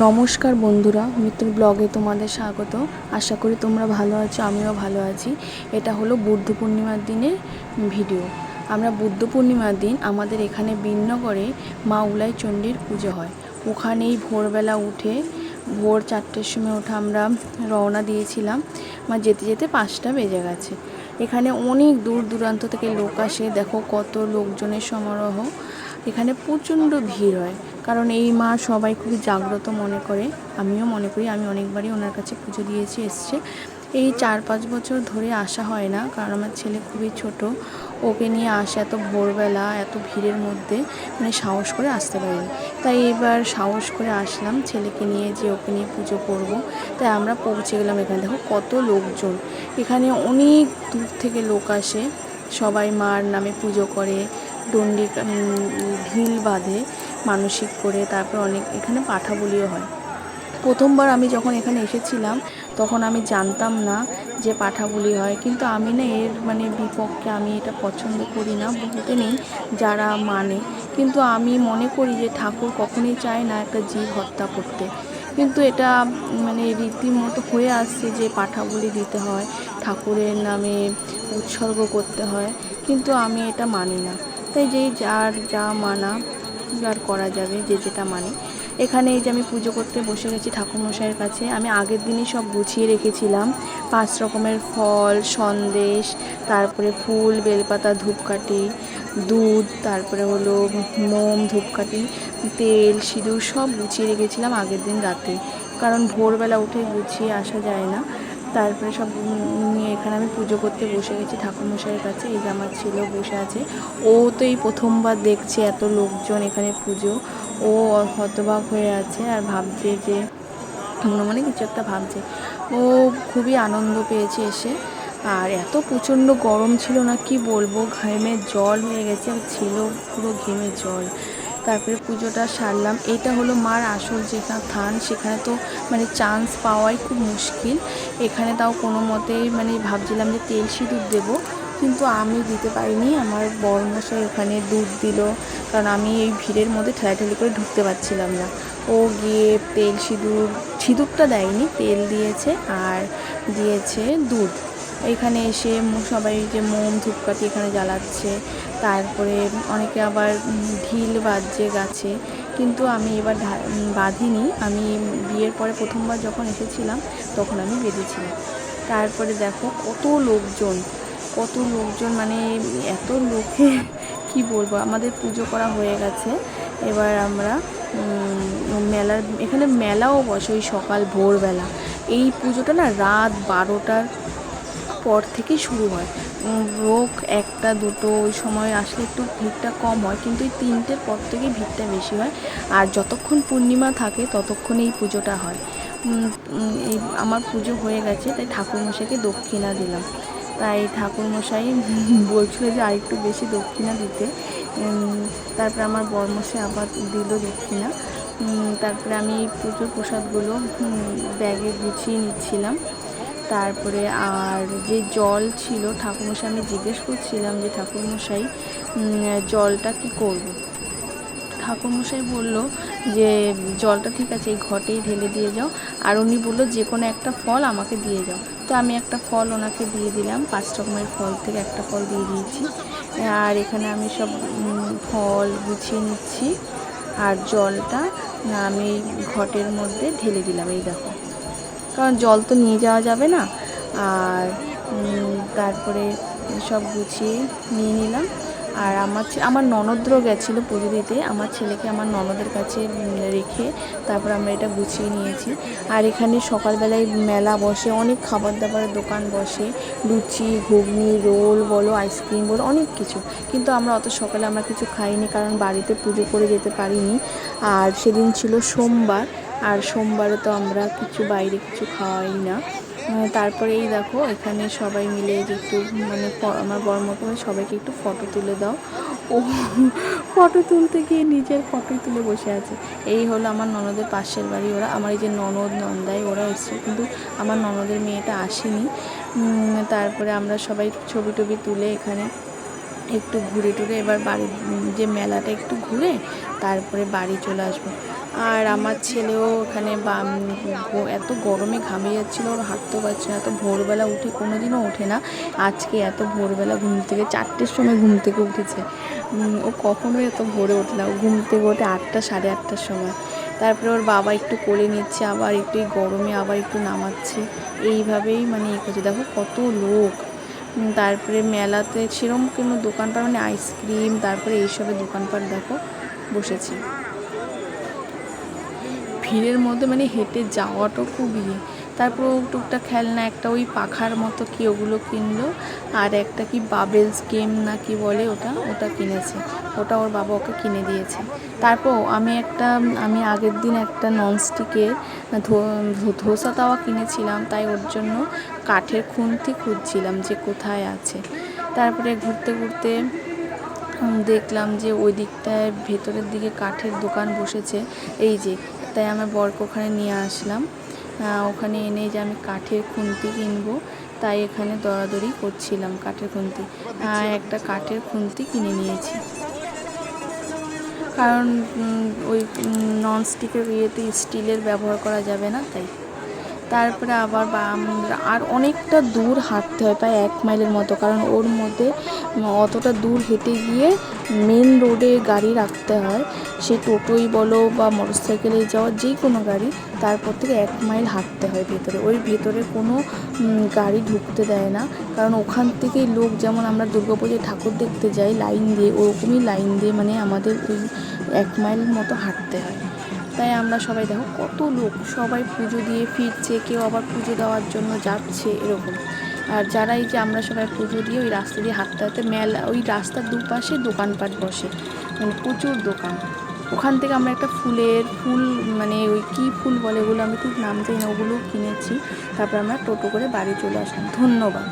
নমস্কার বন্ধুরা, মিত্র ব্লগে তোমাদের স্বাগত। আশা করি তোমরা ভালো আছো, আমিও ভালো আছি। এটা হলো বুদ্ধ পূর্ণিমার দিনের ভিডিও। আমরা বুদ্ধ পূর্ণিমার দিন আমাদের এখানে বিন্নগরে মা উলাই চণ্ডীর পুজো হয়। ওখানেই ভোরবেলা উঠে ভোর চারটের সময় উঠে আমরা রওনা দিয়েছিলাম। মা যেতে যেতে পাঁচটা বেজে গেছে। এখানে অনেক দূর দূরান্ত থেকে লোক আসে। দেখো কত লোকজনের সমারোহ। এখানে প্রচণ্ড ভিড় হয়। কারণ এই মা সবাই খুবই জাগ্রত মনে করে। আমিও মনে করি, আমি অনেকবারই ওনার কাছে পুজো দিয়েছি, এসছে। এই চার পাঁচ বছর ধরে আসা হয় না, কারণ আমার ছেলে খুবই ছোট। ওকে নিয়ে আসে এত ভোরবেলা, এত ভিড়ের মধ্যে মানে সাহস করে আসতে পারিনি। তাই এবার সাহস করে আসলাম ছেলেকে নিয়ে যে ওকে নিয়ে পুজো করব। তাই আমরা পৌঁছে গেলাম এখানে। দেখো কত লোকজন। এখানে অনেক দূর থেকে লোক আসে। সবাই মার নামে পুজো করে, ডন্ডি ঢিল বাঁধে। মানসিক করে তারপর অনেক এখানে পাঠা বলিও হয়। প্রথমবার আমি যখন এখানে এসেছিলাম, তখন আমি জানতাম না যে পাঠা বলি হয়। কিন্তু আমি না এর মানে বিপক্ষে আমি এটা পছন্দ করি না, বলতে নেই যারা মানে। কিন্তু আমি মনে করি যে ঠাকুর কখনোই চায় না একটা জীব হত্যা করতে। কিন্তু এটা মানে রীতিমতো হয়ে আসছে যে পাঠা বলি দিতে হয়, ঠাকুরের নামে উৎসর্গ করতে হয়। কিন্তু আমি এটা মানি না। তাই যেই যার যা মানা আর করা যাবে যে যেটা মানে। এখানে এই যে আমি পুজো করতে বসে গেছি ঠাকুরমশাইয়ের কাছে, আমি আগের দিনই সব গুছিয়ে রেখেছিলাম। পাঁচ রকমের ফল, সন্দেশ, তারপরে ফুল, বেলপাতা, ধূপকাঠি, দুধ, তারপরে হলো মোম, ধূপকাঠি, তেল, সিঁদুর সব গুছিয়ে রেখেছিলাম আগের দিন রাতে। কারণ ভোরবেলা উঠে গুছিয়ে আসা যায় না। তারপরে সব নিয়ে এখানে আমি পুজো করতে বসে গেছি ঠাকুরমশাইয়ের কাছে, এই যে আমার ছেলেও বসে আছে। ও তো এই প্রথমবার দেখছে এত লোকজন এখানে পুজো। ও হতবাক হয়ে আছে আর ভাবছে যে, মনে মনে কিছু একটা ভাবছে। ও খুবই আনন্দ পেয়েছে এসে। আর এত প্রচণ্ড গরম ছিল না, কি বলব, ঘেমে জল হয়ে গেছে ছিল পুরো ঘেমে জল। তারপরে পুজোটা সারলাম। এটা হলো মার আসল যেখানে থান, সেখানে তো মানে চান্স পাওয়াই খুব মুশকিল। এখানে তাও কোনো মতেই মানে ভাবছিলাম যে তেল সিঁদুর দেবো, কিন্তু আমি দিতে পারিনি। আমার বড়মশাই ওখানে দুধ দিল, কারণ আমি এই ভিড়ের মধ্যে ঠেলাঠেলি করে ঢুকতে পারছিলাম না। ও গিয়ে তেল সিঁদুর, সিঁদুরটা দেয়নি, তেল দিয়েছে আর দিয়েছে দুধ। এখানে এসে সবাই যে মোম ধূপকাঠি এখানে জ্বালাচ্ছে। তারপরে অনেকে আবার ঢিল বাজছে গাছে। কিন্তু আমি এবার বাঁধিনি। আমি বিয়ের পরে প্রথমবার যখন এসেছিলাম, তখন আমি বেঁধেছিলাম। তারপরে দেখো কত লোকজন কত লোকজন মানে এত লোকে, কি বলব? আমাদের পুজো করা হয়ে গেছে। এবার আমরা মেলার, এখানে মেলাও বসে ওই সকাল ভোরবেলা। এই পুজোটা না রাত বারোটার পর থেকে শুরু হয়। রোগ একটা, দুটো, ওই সময় আসলে একটু ভিড়টা কম হয়, কিন্তু এই তিনটের পর থেকে ভিড়টা বেশি হয়। আর যতক্ষণ পূর্ণিমা থাকে, ততক্ষণ এই পুজোটা হয়। এই আমার পুজো হয়ে গেছে, তাই ঠাকুরমশাইকে দক্ষিণা দিলাম। তাই ঠাকুরমশাই বলছিল যে আর একটু বেশি দক্ষিণা দিতে। তারপরে আমার বরমশাই আবার দিল দক্ষিণা। তারপরে আমি পুজোর প্রসাদগুলো ব্যাগে গুছিয়ে নিচ্ছিলাম। তারপরে আর যে জল ছিল, ঠাকুরমশাই, আমি জিজ্ঞেস করছিলাম যে, ঠাকুরমশাই জলটা কি করব। ঠাকুরমশাই বলল যে, জলটা ঠিক আছে, এই ঘটেই ঢেলে দিয়ে যাও। আর উনি বলল, যে কোনো একটা ফল আমাকে দিয়ে যাও। তো আমি একটা ফল ওনাকে দিয়ে দিলাম, পাঁচ রকমের ফল থেকে একটা ফল দিয়ে দিয়েছি। আর এখানে আমি সব ফল গুছিয়ে নিচ্ছি। আর জলটা আমি ঘটের মধ্যে ঢেলে দিলাম, এই দেখো। কারণ জল তো নিয়ে যাওয়া যাবে না। আর তারপরে সব গুছিয়ে নিয়ে নিলাম। আর আমার আমার ননদরও গেছিল পুজো দিতে। আমার ছেলেকে আমার ননদের কাছে রেখে তারপর আমরা এটা গুছিয়ে নিয়েছি। আর এখানে সকালবেলায় মেলা বসে, অনেক খাবার দাবারের দোকান বসে। লুচি, ঘুগনি, রোল বলো, আইসক্রিম বলো, অনেক কিছু। কিন্তু আমরা অত সকালে আমরা কিছু খাইনি কারণ বাড়িতে পুজো করে যেতে পারিনি। আর সেদিন ছিল সোমবার। আর সোমবারে তো আমরা কিছু বাইরে কিছু খাওয়াই না। তারপরে এই দেখো, এখানে সবাই মিলে একটু মানে আমার বড় মতো সবাইকে একটু ফটো তুলে দাও। ও ফটো তুলতে গিয়ে নিজের ফটোই তুলে বসে আছে। এই হলো আমার ননদের পাশের বাড়ি ওরা। আমার এই যে ননদ, নন্দাই, ওরা এসছে, কিন্তু আমার ননদের মেয়েটা আসেনি। তারপরে আমরা সবাই ছবি টবি তুলে এখানে একটু ঘুরে টুরে এবার বাড়ির যে মেলাটা একটু ঘুরে তারপরে বাড়ি চলে আসব। আর আমার ছেলেও ওখানে এত গরমে ঘামে যাচ্ছিল, ওর হাঁটতেও পারছে না এত ভোরবেলা উঠে কোনো দিনও ওঠে না। আজকে এত ভোরবেলা ঘুম থেকে, চারটের সময় ঘুম থেকে উঠেছে। ও কখনোই এত ভোরে ওঠে না ঘুম থেকে ওঠে আটটা, সাড়ে আটটার সময়। তারপরে ওর বাবা একটু কোলে নিচ্ছে, আবার একটু গরমে আবার একটু নামাচ্ছে। এইভাবেই মানে এ করছে। দেখো কত লোক। তারপরে মেলাতে সেরকম কোনো দোকানপাট মানে আইসক্রিম, তারপরে এইসবের দোকানপাট দেখো, বসেছে। ভিড়ের মধ্যে মানে হেঁটে যাওয়াটাও খুব ইয়ে। তারপর ও টুকটাক খেলনা, একটা ওই পাখার মতো কি ওগুলো কিনলো, আর একটা কি বাবেলস গেম না কি বলে ওটা ওটা কিনেছে। ওটা ওর বাবা ওকে কিনে দিয়েছে। তারপর আমি একটা, আমি আগের দিন একটা ননস্টিকের ধো- ধোসা তাওয়া কিনেছিলাম, তাই ওর জন্য কাঠের খুন্তি খুঁজছিলাম যে কোথায় আছে। তারপরে ঘুরতে ঘুরতে দেখলাম যে ওই দিকটায় ভেতরের দিকে কাঠের দোকান বসেছে। এই যে তাই আমার বরকে ওখানে নিয়ে আসলাম। ওখানে এনে যে আমি কাঠের খুন্তি কিনবো, তাই এখানে দরাদরি করছিলাম কাঠের খুন্তি। একটা কাঠের খুন্তি কিনে নিয়েছি। কারণ ওই ননস্টিকের ইয়েতে স্টিলের ব্যবহার করা যাবে না তাই। তারপরে আবার আর অনেকটা দূর হাঁটতে হয়, প্রায় এক মাইলের মতো। কারণ ওর মধ্যে অতটা দূর হেঁটে গিয়ে মেন রোডে গাড়ি রাখতে হয়। সে টোটোই বলো বা মোটর সাইকেলে যাওয়া যে কোনো গাড়ি, তারপর থেকে এক মাইল হাঁটতে হয় ভেতরে। ওই ভেতরে কোনো গাড়ি ঢুকতে দেয় না। কারণ ওখান থেকেই লোক যেমন আমরা দুর্গাপুজোয় ঠাকুর দেখতে যাই লাইন দিয়ে, ওরকমই লাইন দিয়ে মানে আমাদের ওই এক মাইল মতো হাঁটতে হয়। তাই আমরা সবাই দেখো কত লোক, সবাই পুজো দিয়ে ফিরছে, কেউ আবার পুজো দেওয়ার জন্য যাচ্ছে, এরকম। আর যারা এই যে আমরা সবাই পুজো দিয়ে ওই রাস্তা দিয়ে হাঁটতে হাঁটতে মেলা, ওই রাস্তার দুপাশে দোকানপাট বসে মানে প্রচুর দোকান। ওখান থেকে আমরা একটা ফুলের ফুল মানে ওই কী ফুল বলে ওগুলো আমি ঠিক নাম জানি না ওগুলো কিনেছি। তারপর আমরা টোটো করে বাড়ি চলে আসলাম। ধন্যবাদ।